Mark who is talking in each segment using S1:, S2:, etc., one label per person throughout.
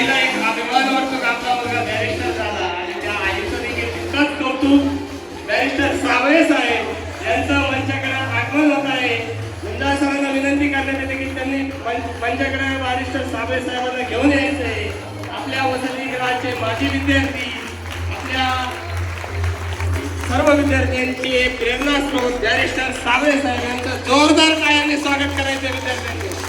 S1: आईला एक अभिमान वाटतो का आपला मुलगा बॅरिस्टर झाला आणि त्या आईचं देखील तितकंच कौतुक. बॅरिस्टर सावळे साहेब यांचं मंचाकडे आगमन होत आहे. गुंडा सरांना विनंती करण्यात येते की त्यांनी मंचाकडे बॅरिस्टर सावळे साहेबांना घेऊन यायचे आपल्या वसतिगृहाचे माजी विद्यार्थी आपल्या सर्व विद्यार्थ्यांची एक प्रेरणा स्रोत बॅरिस्टर सावळे साहेब यांचं जोरदार कायाने स्वागत करायचे विद्यार्थ्यांनी.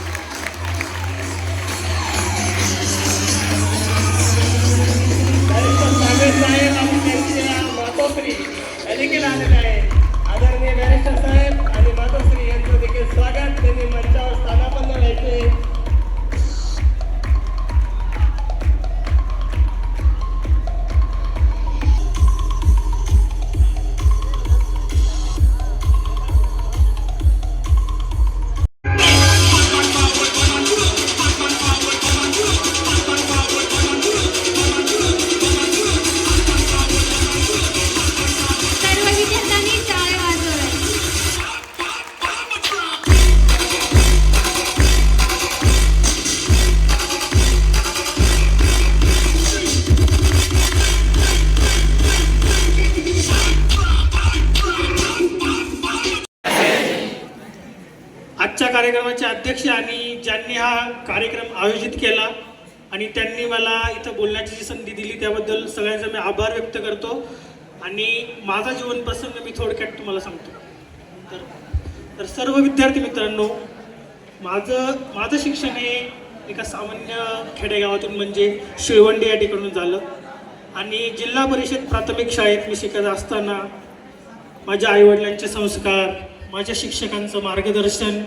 S2: कार्यक्रमाचे अध्यक्ष आणि ज्यांनी हा कार्यक्रम आयोजित केला आणि त्यांनी मला इथं बोलण्याची जी संधी दिली त्याबद्दल सगळ्यांचा मी आभार व्यक्त करतो. आणि माझा जीवन प्रसंग मी थोडक्यात तुम्हाला सांगतो. तर तर सर्व विद्यार्थी मित्रांनो माझं माझं शिक्षण हे एका सामान्य खेडेगावातून म्हणजे शिळवंडी या ठिकाणून झालं. आणि जिल्हा परिषद प्राथमिक शाळेत मी शिकत असताना माझ्या आईवडिलांचे संस्कार माझ्या शिक्षकांचं मार्गदर्शन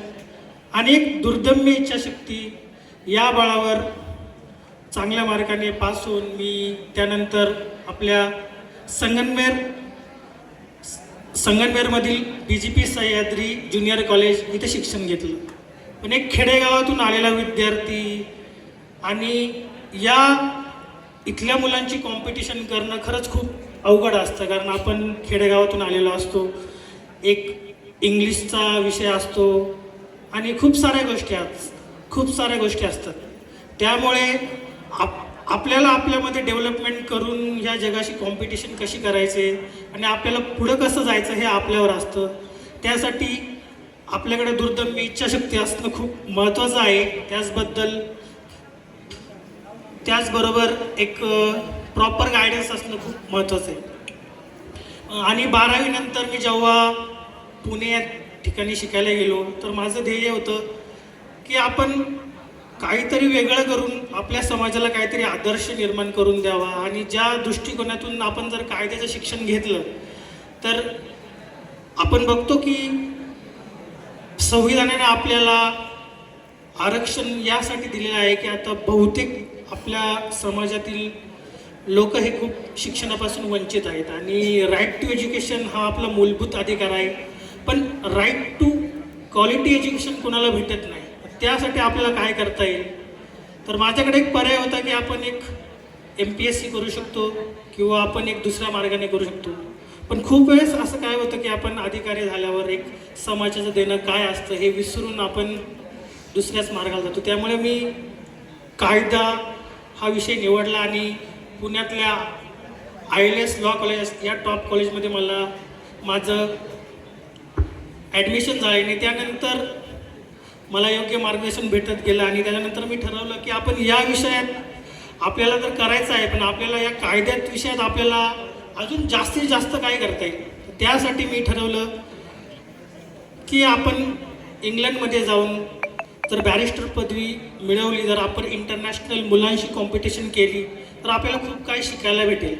S2: अनेक दुर्दम्य इच्छाशक्ती या बळावर चांगल्या मार्गाने पास होऊन मी त्यानंतर आपल्या Sangamner संगनमेरमधील B G P Sahyadri junior college इथे शिक्षण घेतलं. पण एक खेडेगावातून आलेला विद्यार्थी आणि या इथल्या मुलांची कॉम्पिटिशन करणं खरंच खूप अवघड असतं कारण आपण खेडेगावातून आलेलो असतो. एक इंग्लिशचा विषय असतो आणि खूप साऱ्या गोष्टी खूप साऱ्या गोष्टी असतात. त्यामुळे आप आपल्याला आपल्यामध्ये डेव्हलपमेंट करून ह्या जगाशी कॉम्पिटिशन कशी करायचे आणि आपल्याला पुढं कसं जायचं हे आपल्यावर असतं. त्यासाठी आपल्याकडे दुर्दम्य इच्छाशक्ती असणं खूप महत्त्वाचं आहे. त्याचबद्दल त्याचबरोबर एक प्रॉपर गायडन्स असणं खूप महत्त्वाचं आहे. आणि बारावीनंतर मी जेव्हा पुण्यात ठिकाणी शिकायला गेलो तर माझं ध्येय होतं की आपण काहीतरी वेगळं करून आपल्या समाजाला काहीतरी आदर्श निर्माण करून द्यावा. आणि ज्या दृष्टिकोनातून आपण जर कायद्याचं शिक्षण घेतलं तर आपण बघतो की संविधानाने आपल्याला आरक्षण यासाठी दिलेलं आहे की आता बहुतेक आपल्या समाजातील लोक हे खूप शिक्षणापासून वंचित आहेत. आणि राईट टू एज्युकेशन हा आपला मूलभूत अधिकार आहे. पण राईट टू क्वालिटी एज्युकेशन कोणाला भेटत नाही? त्यासाठी आपल्याला काय करता येईल? तर माझ्याकडे एक पर्याय होता की आपण एक एम पी एस सी करू शकतो किंवा आपण एक दुसऱ्या मार्गाने करू शकतो. पण खूप वेळेस असं काय होतं की आपण अधिकारी झाल्यावर एक समाजाचं देणं काय असतं हे विसरून आपण दुसऱ्याच मार्गाला जातो. त्यामुळे मी कायदा हा विषय निवडला आणि पुण्यातल्या I L S law college या टॉप कॉलेजमध्ये मला माझं ॲडमिशन झाले आणि त्यानंतर मला योग्य मार्गदर्शन भेटत गेलं आणि त्याच्यानंतर मी ठरवलं की आपण या विषयात आपल्याला तर करायचं आहे पण आपल्याला या कायद्यात विषयात आपल्याला अजून जास्तीत जास्त काय करता येईल? त्यासाठी मी ठरवलं की आपण इंग्लंडमध्ये जाऊन जर बॅरिस्टर पदवी मिळवली जर आपण इंटरनॅशनल मुलांशी कॉम्पिटिशन केली तर आपल्याला खूप काही शिकायला भेटेल.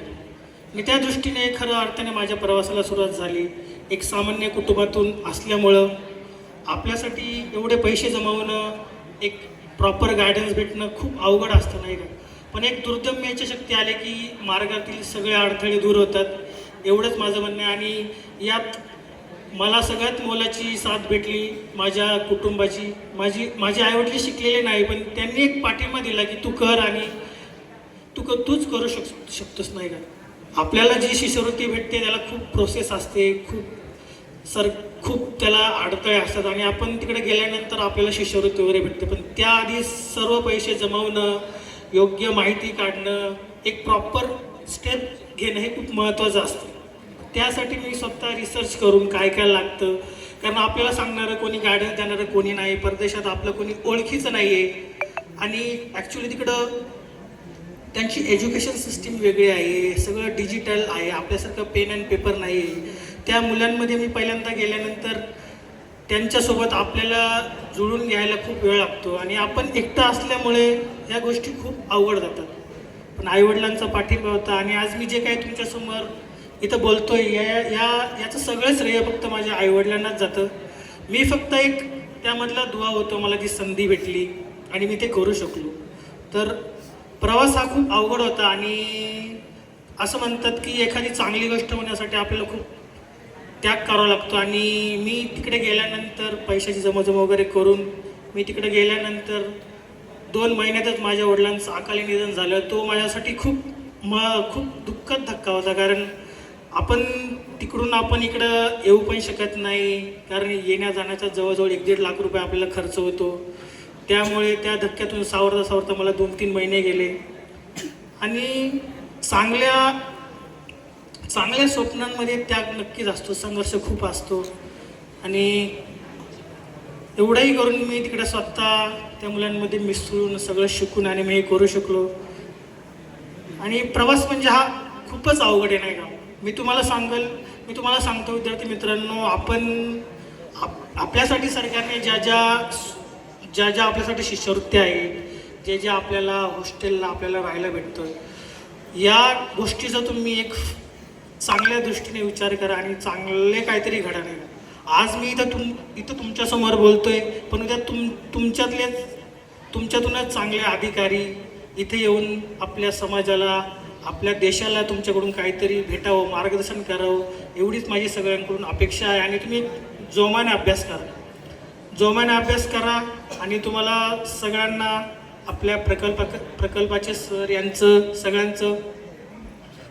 S2: आणि त्या दृष्टीने खरं अर्थाने माझ्या प्रवासाला सुरुवात झाली. एक सामान्य कुटुंबातून असल्यामुळं आपल्यासाठी एवढे पैसे जमवणं एक प्रॉपर गायडन्स भेटणं खूप अवघड असतं नाही का? पण एक दुर्दम्य शक्ती आले की मार्गातील सगळे अडथळे दूर होतात. एवढंच माझं म्हणणं आहे. आणि यात मला सगळ्यात मोलाची साथ भेटली माझ्या कुटुंबाची. माझी माझे आईवडील शिकलेले नाही पण त्यांनी एक पाठिंबा दिला की तू कर आणि तू क तूच करू शक शकतोस नाही का? आपल्याला जी शिष्यवृत्ती भेटते त्याला खूप प्रोसेस असते खूप सर खूप त्याला अडथळे असतात आणि आपण तिकडे गेल्यानंतर आपल्याला शिष्यवृत्ती वगैरे भेटते. पण त्याआधी सर्व पैसे जमवणं योग्य माहिती काढणं एक प्रॉपर स्टेप घेणं हे खूप महत्त्वाचं असतं. त्यासाठी मी स्वतः रिसर्च करून काय काय लागतं कारण आपल्याला सांगणारं कोणी गायडन्स देणारं कोणी नाही परदेशात आपलं कोणी ओळखीचं नाही आहे आणि ॲक्च्युली तिकडं त्यांची एज्युकेशन सिस्टीम वेगळी आहे सगळं डिजिटल आहे आपल्यासारखं पेन अँड पेपर नाही. आहे त्या मुलांमध्ये मी पहिल्यांदा गेल्यानंतर त्यांच्यासोबत आपल्याला जुळून घ्यायला खूप वेळ लागतो आणि आपण एकटं असल्यामुळे या गोष्टी खूप अवघड जातात. पण आईवडिलांचा पाठिंबा होता आणि आज मी जे काही तुमच्यासमोर इथं बोलतो आहे या या याचं सगळं श्रेय फक्त माझ्या आईवडिलांनाच जातं. मी फक्त एक त्यामधला दुवा होतो मला ती संधी भेटली आणि मी ते करू शकलो. तर प्रवास हा खूप अवघड होता आणि असं म्हणतात की एखादी चांगली गोष्ट होण्यासाठी आपल्याला खूप त्याग करावा लागतो. आणि मी तिकडे गेल्यानंतर पैशाची जमाजमा वगैरे करून मी तिकडे गेल्यानंतर दोन महिन्यातच माझ्या वडिलांचं अकाली निधन झालं. तो माझ्यासाठी खूप म खूप दुःखद धक्का होता. कारण आपण तिकडून आपण इकडं येऊ पण शकत नाही. कारण येण्या जाण्याचा जवळजवळ एक दीड लाख रुपये आपल्याला खर्च होतो. त्यामुळे त्या धक्क्यातून सावरता सावरता मला दोन तीन महिने गेले. आणि चांगल्या चांगल्या स्वप्नांमध्ये त्याग नक्कीच असतो संघर्ष खूप असतो. आणि एवढंही करून मी तिकडे स्वतः त्या मुलांमध्ये मिसळून सगळं शिकून आणि मी हे करू शकलो. आणि प्रवास म्हणजे हा खूपच अवघड आहे नाही का? मी तुम्हाला सांगेल मी तुम्हाला सांगतो विद्यार्थी मित्रांनो आपण आप आपल्यासाठी सरकारने ज्या ज्या ज्या ज्या आपल्यासाठी शिष्यवृत्त्या आहेत जे जे आपल्याला हॉस्टेलला आपल्याला राहायला भेटतं या गोष्टीचा तुम्ही एक चांगल्या दृष्टीने विचार करा आणि चांगले काहीतरी घडा नाही. आज मी इथं तुम इथं तुमच्यासमोर बोलतो आहे पण उद्या तुम तुमच्यातले तुमच्यातूनच चांगले अधिकारी इथे येऊन आपल्या समाजाला आपल्या देशाला तुमच्याकडून काहीतरी भेटावं मार्गदर्शन करावं एवढीच माझी सगळ्यांकडून अपेक्षा आहे आणि तुम्ही जोमाने अभ्यास करा. जोमाने अभ्यास करा आणि तुम्हाला सगळ्यांना आपल्या प्रकल्प प्रकल्पाचे सर यांचं सगळ्यांचं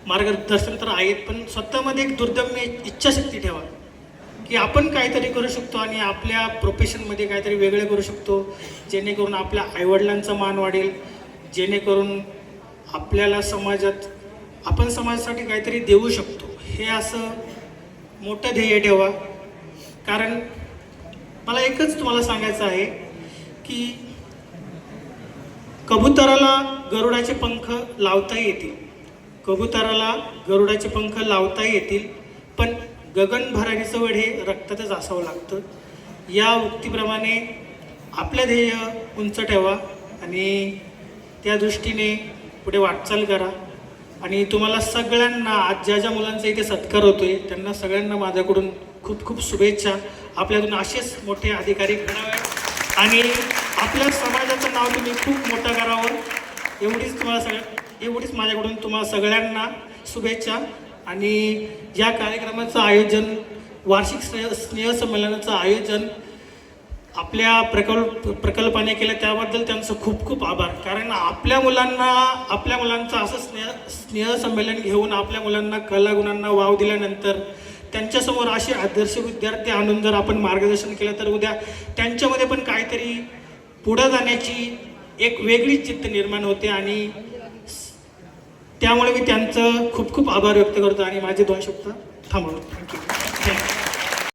S2: मार्गदर्शन तर आहेत पण स्वतःमध्ये एक दुर्दम्य इच्छाशक्ती ठेवा. की आपण काहीतरी करू शकतो आणि आपल्या प्रोफेशनमध्ये काहीतरी वेगळे करू शकतो जेणेकरून आपल्या आईवडिलांचा मान वाढेल जेणेकरून आपल्याला समाजात आपण समाजासाठी काहीतरी देऊ शकतो. हे असं मोठं ध्येय ठेवा. कारण मला एकच तुम्हाला सांगायचं आहे की कबुतराला गरुडाचे पंख लावता येतील. कबुतराला गरुडाचे पंख लावता येतील पण गगनभराणीचं वड हे रक्तातच असावं लागतं. या उक्तीप्रमाणे आपलं ध्येय उंच ठेवा आणि त्या दृष्टीने पुढे वाटचाल करा. आणि तुम्हाला सगळ्यांना आज ज्या ज्या मुलांचा इथे सत्कार होतोय त्यांना सगळ्यांना माझ्याकडून खूप खूप शुभेच्छा. आपल्यातून असेच मोठे अधिकारी घडावे आणि आपल्या समाजाचं नाव तुम्ही खूप मोठं करावं. एवढीच तुम्हाला सगळ्या एवढीच माझ्याकडून तुम्हाला सगळ्यांना शुभेच्छा. आणि या कार्यक्रमाचं आयोजन वार्षिक स्नेह स्नेहसंमेलनाचं आयोजन आपल्या प्रकल्प प्रकल्पाने केलं त्याबद्दल त्यांचं खूप खूप आभार. कारण आपल्या मुलांना आपल्या मुलांचं असं स्नेह स्नेहसंमेलन घेऊन आपल्या मुलांना कलागुणांना वाव दिल्यानंतर त्यांच्यासमोर असे आदर्श विद्यार्थी आणून जर आपण मार्गदर्शन केलं तर उद्या त्यांच्यामध्ये पण काहीतरी पुढं जाण्याची एक वेगळीच चित्त निर्माण होते आणि त्यामुळे मी त्यांचं खूप खूप आभार व्यक्त करतो आणि माझे दोन शब्द थांबवतो. थँक्यू